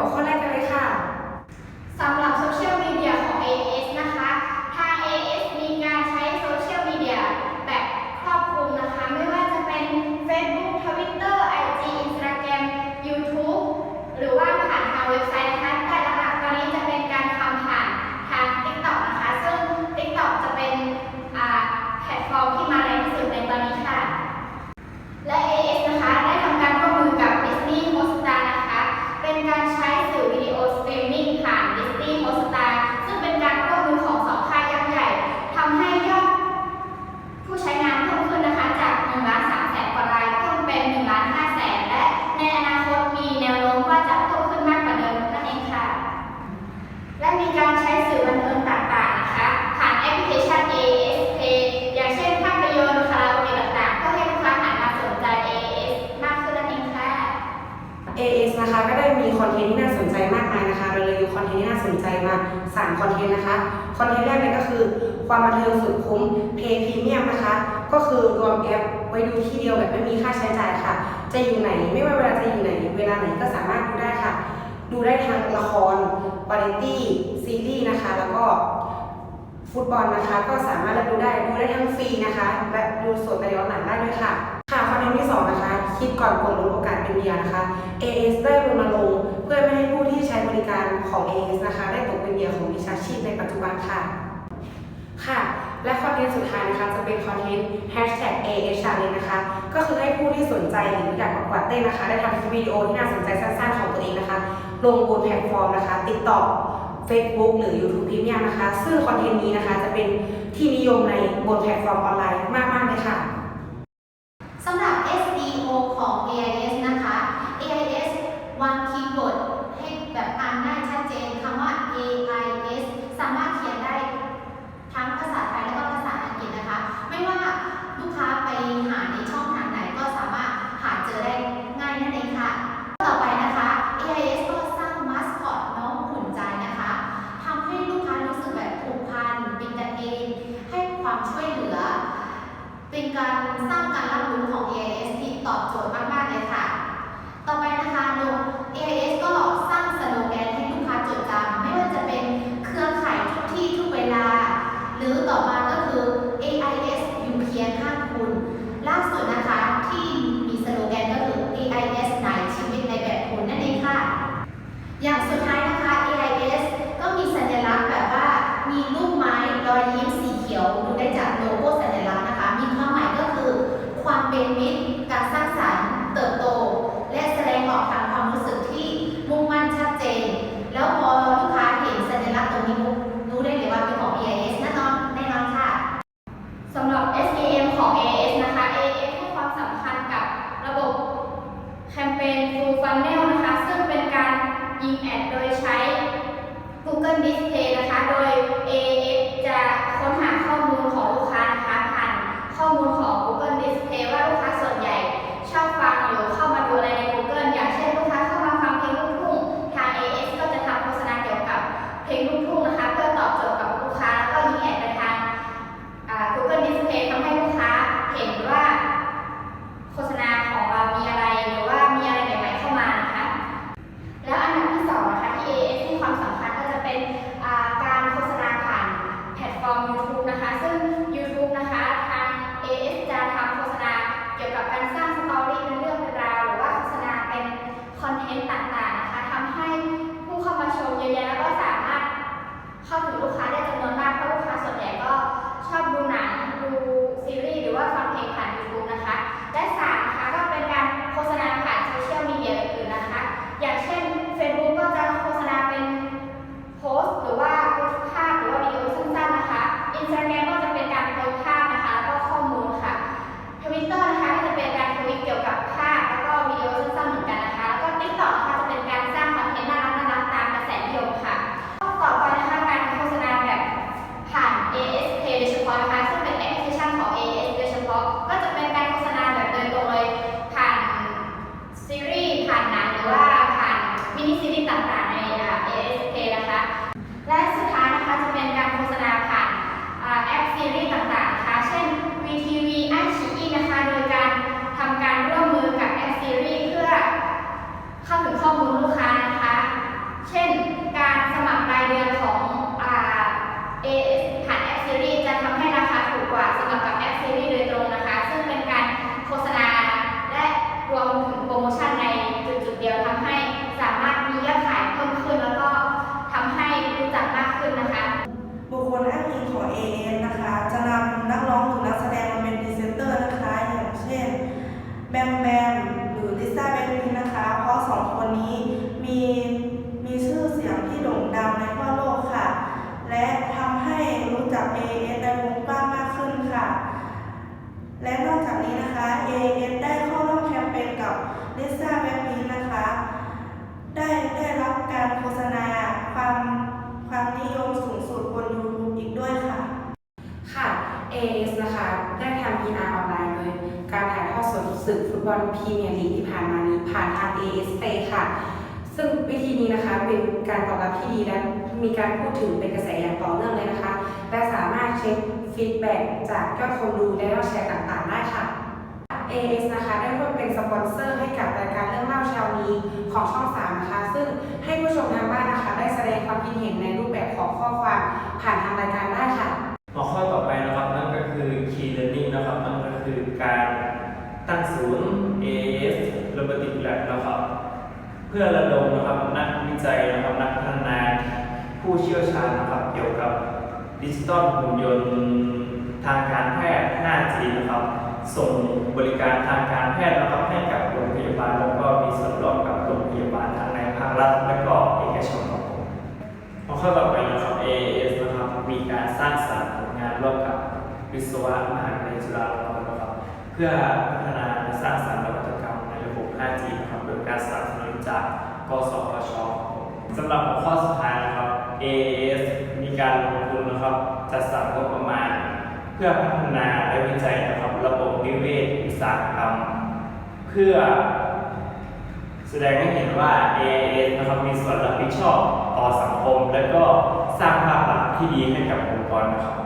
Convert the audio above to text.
หัวข้อแรกกันเลยค่ะสำหรับโซเชียลมีเดียของ AS นะคะ ทาง AS มีการใช้โซเชียลมีเดียแบบครอบคลุมนะคะ ไม่ว่าจะเป็น Facebook Twitter IG Instagram YouTube หรือว่าผ่านทางเว็บไซต์นะคะ แต่หลักๆตอนนี้จะเป็นการทำผ่านทาง TikTok นะคะ ซึ่ง TikTok จะเป็นแพลตฟอร์มที่มาแรงที่สุดในตอนนี้ค่ะ และ AS นะคะได้ทำการร่วมมือกับ Disney Hotstar นะคะ เป็นการ AS นะคะ ก็ได้มีคอนเทนต์ที่น่าสนใจมากมายนะคะเราเลยดูคอนเทนต์ที่น่าสนใจมา3คอนเทนต์นะคะคอนเทนต์แรกเลยก็คือ ความบันเทิงสุดคุ้ม Pay Premium นะคะ ก็คือรวมแอปไว้ดูที่เดียวแบบไม่มีค่าใช้จ่ายค่ะ จะอยู่ไหนไม่ว่าเวลาจะอยู่ไหน เวลาไหนก็สามารถดูได้ค่ะ ดูได้ทางละครวาไรตี้ซีรีส์นะคะ แล้วก็ฟุตบอลนะคะ ก็สามารถดูได้ดูได้ทั้งฟรีนะคะ และดูสดในย้อนหลังได้ด้วยค่ะ ค่ะคอนเทนต์ที่สองนะคะ คิดก่อนกดลดโอกาสเป็นเมียนะคะ AS ได้รณรงค์เพื่อไม่ให้ผู้ที่ใช้บริการของ AS นะคะได้ตกเป็นเหยื่อของมิจฉาชีพในปัจจุบันค่ะ ค่ะ และคอนเทนต์สุดท้ายนะคะ จะเป็นคอนเทนต์ hashtag AS Challenge นะคะ ก็คือให้ผู้ที่สนใจหรืออยากประกวดเต้นนะคะ ได้ทำวิดีโอที่น่าสนใจสั้นๆของตัวเองนะคะ ลงบนแพลตฟอร์มนะคะ TikTok Facebook หรือ YouTube Premium นะคะ ซึ่งคอนเทนต์นี้นะคะจะเป็นที่นิยมในบนแพลตฟอร์มออนไลน์มากๆเลยค่ะ สำหรับ SEO ของ AIS นะคะ AIS วางคีย์เวิร์ดให้แบบอ่านได้ชัดเจนคำว่า AIS สามารถเขียนได้ทั้งภาษาไทยและก็ภาษาอังกฤษนะคะ ไม่ว่าลูกค้าไปหาในช่องทางไหนก็สามารถหาเจอได้ง่ายนั่นเองค่ะ ต่อไปนะคะ AIS ก็สร้างมาสคอตน้องหุ่นใจนะคะทำให้ลูกค้ารู้สึกแบบผูกพันเป็นกันเอง ให้ความช่วยเหลือ เป็นการสร้างการรับรู้ของ AIS ที่ ตอบโจทย์มาก ๆ เลยค่ะ ต่อไปนะคะโดย AIS ก็สร้างสโลแกนให้ลูกค้าจดจำไม่ว่าจะเป็นเครือข่ายทุกที่ทุกเวลา หรือต่อมาก็คือ AIS อยู่เคียงข้างคุณ ล่าสุดนะคะที่มีสโลแกนก็คือ AIS ไหนชีวิตในแบบคุณนั่นเองค่ะ อย่างสุดท้ายนะคะ AIS ก็มีสัญลักษณ์แบบว่ามีรูปไม้รอยยิ้มสีเขียวดูได้จากโลโก้สัญลักษณ์นะคะ มีความหมายก็คือความเป็นมิตร การสร้างสรรค์ เติบโต และแสดงออกทางความรู้สึกที่มุ่งมั่นชัดเจน แล้วพอลูกค้าเห็นสัญลักษณ์ตรงนี้ปุ๊บรู้ได้เลยว่าเป็นของ AIS แน่นอนแน่นอนค่ะ สำหรับ SEM ของ AS นะคะ AS ให้ความสำคัญกับระบบ แคมเปญ Full Funnel นะคะ ซึ่งเป็นการยิงแอดโดยใช้ Google Display นะคะ โดย อลพรีเมียร์ลีกที่ผ่านมานี้ผ่านทาง AS p a y ค่ะ ซึ่งวิธีนี้นะคะเป็นการตอบรับที่ดีและมีการพูดถึงเป็นกระแสอย่างต่อเนื่องเลยนะคะ และสามารถเช็คฟีดแบ็กจากยอดคนดูและยอดแชร์ต่างๆ ได้ค่ะ AS นะคะได้ร่วมเป็นสปอนเซอร์ให้กับรายการเรื่องเล่าเช้านี้ของช่อง3นะคะ ซึ่งให้ผู้ชมทางบ้านนะคะ ได้แสดงความคิดเห็นในรูปแบบของข้อความผ่านทางรายการได้ค่ะ ตั้งศูนย์ AS Robotic Lab นะครับ เพื่อระดมนะครับนักวิจัยนะครับนักพัฒนาผู้เชี่ยวชาญนะครับเกี่ยวกับดิจิตอลหุ่นยนต์ทางการแพทย์ 5G นะครับส่งบริการทางการแพทย์นะครับให้กับโรงพยาบาลแล้วก็มีส่วนร่วมกับโรงพยาบาลทั้งในภาครัฐและก็เอกชนครับผมพอเข้าต่อไปนะครับ AAS นะครับมีการสร้างสรรค์ผลงานร่วมกับวิศวะมหาวิทยาลัยจุฬาลงกรณ์นะครับ เพื่อพัฒ สนับสนุนจากกสพชสำหรับหัวข้อสุดท้ายนะครับ AAS มีการลงทุนนะครับ จัดสรรงบประมาณ เพื่อพัฒนาและวิจัยนะครับระบบนิเวศอุตสาหกรรม เพื่อ แสดงให้เห็นว่า AIS นะครับมีส่วนรับผิดชอบต่อสังคม และก็สร้างภาพลักษณ์ที่ดีให้กับองค์กรนะครับ